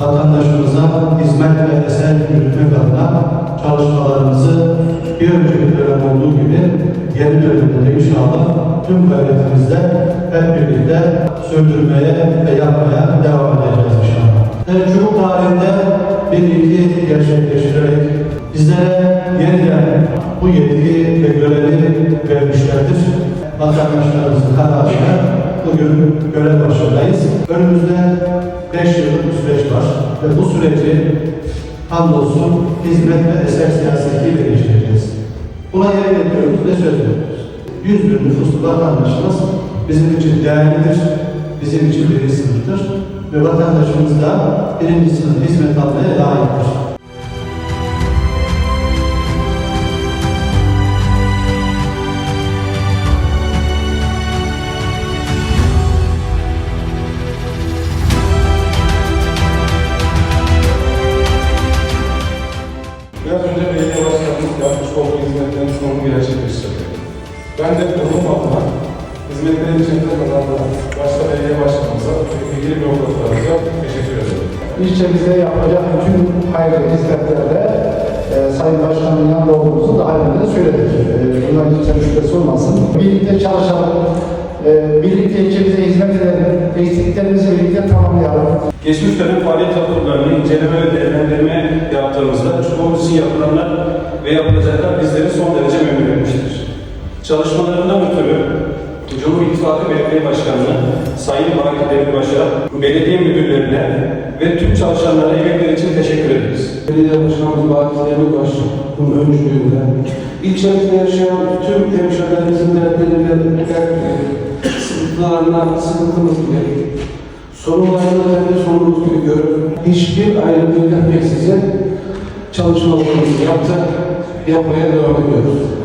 vatandaşımıza hizmet ve eser yürütmek adına çalışmalarımızı bir önceki dönem olduğu gibi yeni dönemde inşallah tüm gayretimizle hep birlikte sürdürmeye ve yapmaya devam edeceğiz inşallah. Evet, Çubuk tarihinde bugün görev başındayız. Önümüzde 5 yıllık bir süreç var ve bu süreci hamdolsun hizmet ve eser siyasetiyle geçireceğiz. Buna yemin ediyoruz ve söz veriyoruz. 100 bin nüfuslu vatandaşımız bizim için değerlidir, bizim için birinci sınıftır ve vatandaşımız da birinci sınıf hizmet almaya layıktır. Hizmetlerin sunumunu gerçekleştirdi. Ben de kurum adına hizmetlerin içinde kazandıran başta belediye başkanımıza ve ilgili bürokratlarımıza teşekkür ederim. İlçemize yapacak bütün hayırlı hizmetlerde e, Sayın Başkan'ın yanında olduğumuzu daha önce söyledik. E, bundan hiç şüphesi olmasın. Birlikte çalışalım, e, birlikte ilçemize hizmet edelim, eksiklerimizi birlikte tamamlayalım. Geçmiş dönem faaliyet raporlarını inceleme ve değerlendirme yaptığımızda çubuğumuz için yapılanlar ve yapılacaklar bizleri son derece memnun etmiştir. Çalışmalarından ötürü Cumhur İttifakı Belediye Başkanlığı, Sayın Baki Demirbaş'a, belediye müdürlerine ve tüm çalışanlara emekleri için teşekkür ederiz. Belediye Başkanımız Baki Demirbaş'ın öncülüğünde ilçemizde yaşayan tüm hemşehrilerimizin dertleriyle sıkıntılarına sıkıntımız gibi sorunlarını kendi sorunumuz gibi görüp hiçbir ayrımcılık yapmaksızın çalışmalarımızı yaptık, yapmaya devam ediyoruz.